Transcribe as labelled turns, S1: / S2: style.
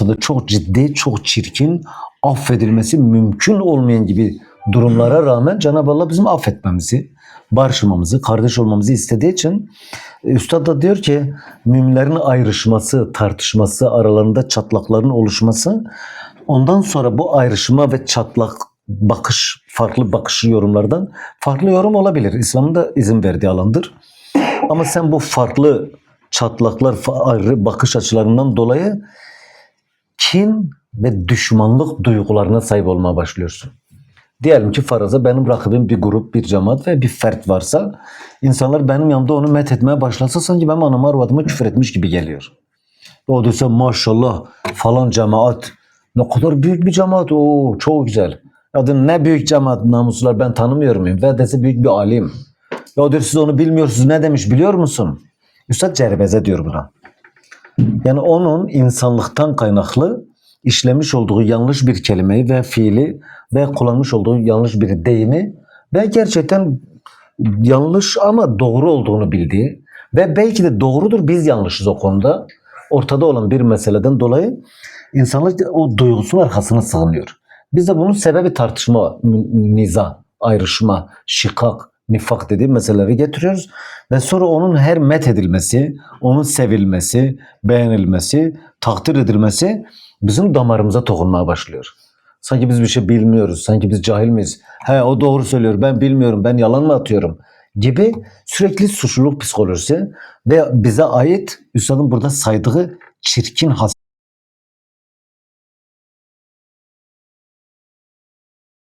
S1: ortada çok ciddi, çok çirkin, affedilmesi mümkün olmayan gibi durumlara rağmen Cenab-ı Allah bizim affetmemizi, barışmamızı, kardeş olmamızı istediği için e, Üstad da diyor ki müminlerin ayrışması, tartışması, aralarında çatlakların oluşması ondan sonra bu ayrışma ve çatlak bakış, farklı bakış yorumlardan farklı yorum olabilir. İslam'ın da izin verdiği alandır. Ama sen bu farklı çatlaklar, ayrı bakış açılarından dolayı kin ve düşmanlık duygularına sahip olmaya başlıyorsun. Diyelim ki faraza benim rakibim bir grup, bir cemaat ve bir fert varsa insanlar benim yanımda onu met etmeye başlasa sanki benim anama arvadıma küfür etmiş gibi geliyor. O dese maşallah falan cemaat ne kadar büyük bir cemaat o çok güzel. Ya diyor, ne büyük cemaat namuslar ben tanımıyor muyum? Ve dese büyük bir alim. Ya diyor siz onu bilmiyorsunuz ne demiş biliyor musun? Üstad cerbeze diyor buna. Yani onun insanlıktan kaynaklı işlemiş olduğu yanlış bir kelimeyi ve fiili ve kullanmış olduğu yanlış bir deyimi ve gerçekten yanlış ama doğru olduğunu bildiği ve belki de doğrudur biz yanlışız o konuda ortada olan bir meseleden dolayı insanlar o duygusunun arkasına sığınıyor. Biz de bunun sebebi tartışma, niza, ayrışma, şikak, nifak dediği meseleleri getiriyoruz. Ve sonra onun her met edilmesi, onun sevilmesi, beğenilmesi, takdir edilmesi bizim damarımıza dokunmaya başlıyor. Sanki biz bir şey bilmiyoruz, sanki biz cahil miyiz? He o doğru söylüyor, ben bilmiyorum, ben yalan mı atıyorum? Gibi sürekli suçluluk psikolojisi ve bize ait Üstad'ın burada saydığı çirkin has